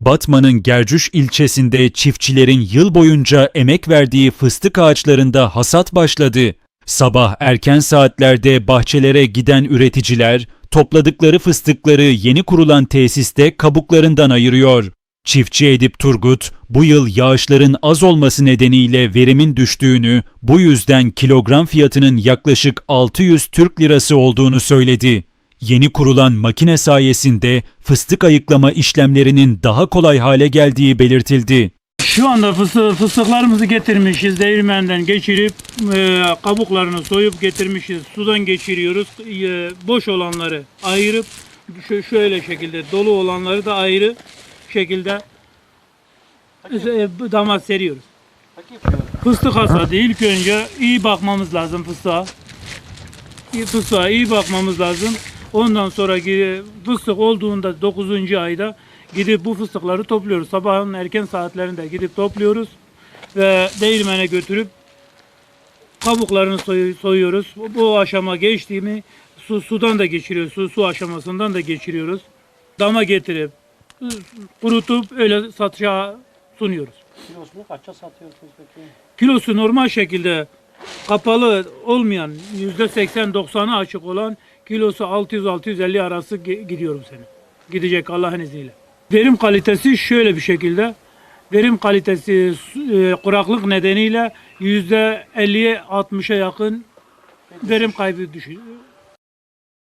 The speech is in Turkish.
Batman'ın Gercüş ilçesinde çiftçilerin yıl boyunca emek verdiği fıstık ağaçlarında hasat başladı. Sabah erken saatlerde bahçelere giden üreticiler topladıkları fıstıkları yeni kurulan tesiste kabuklarından ayırıyor. Çiftçi Edip Turgut bu yıl yağışların az olması nedeniyle verimin düştüğünü, bu yüzden kilogram fiyatının yaklaşık 600 Türk lirası olduğunu söyledi. Yeni kurulan makine sayesinde fıstık ayıklama işlemlerinin daha kolay hale geldiği belirtildi. Şu anda fıstığı, fıstıklarımızı getirmişiz değirmenden geçirip e, kabuklarını soyup getirmişiz. Sudan geçiriyoruz. E, boş olanları ayırıp şöyle şekilde dolu olanları da ayrı şekilde e, dama seriyoruz. Fıstık hasadı ilk önce iyi bakmamız lazım fıstığa. İyi- Fıstığa iyi bakmamız lazım. Ondan sonra fıstık olduğunda 9. ayda gidip bu fıstıkları topluyoruz. Sabahın erken saatlerinde gidip topluyoruz ve değirmene götürüp kabuklarını soy- soyuyoruz. Bu, aşama geçtiğimi su, sudan da geçiriyoruz. Su, su aşamasından da geçiriyoruz. Dama getirip kurutup öyle satışa sunuyoruz. Kilosunu kaça satıyorsunuz peki? Kilosu normal şekilde kapalı olmayan %80-90'ı açık olan kilosu 600-650 arası gidiyorum senin. Gidecek Allah'ın izniyle. Verim kalitesi şöyle bir şekilde. Verim kalitesi e, kuraklık nedeniyle %50'ye 60'a yakın verim kaybı düşü-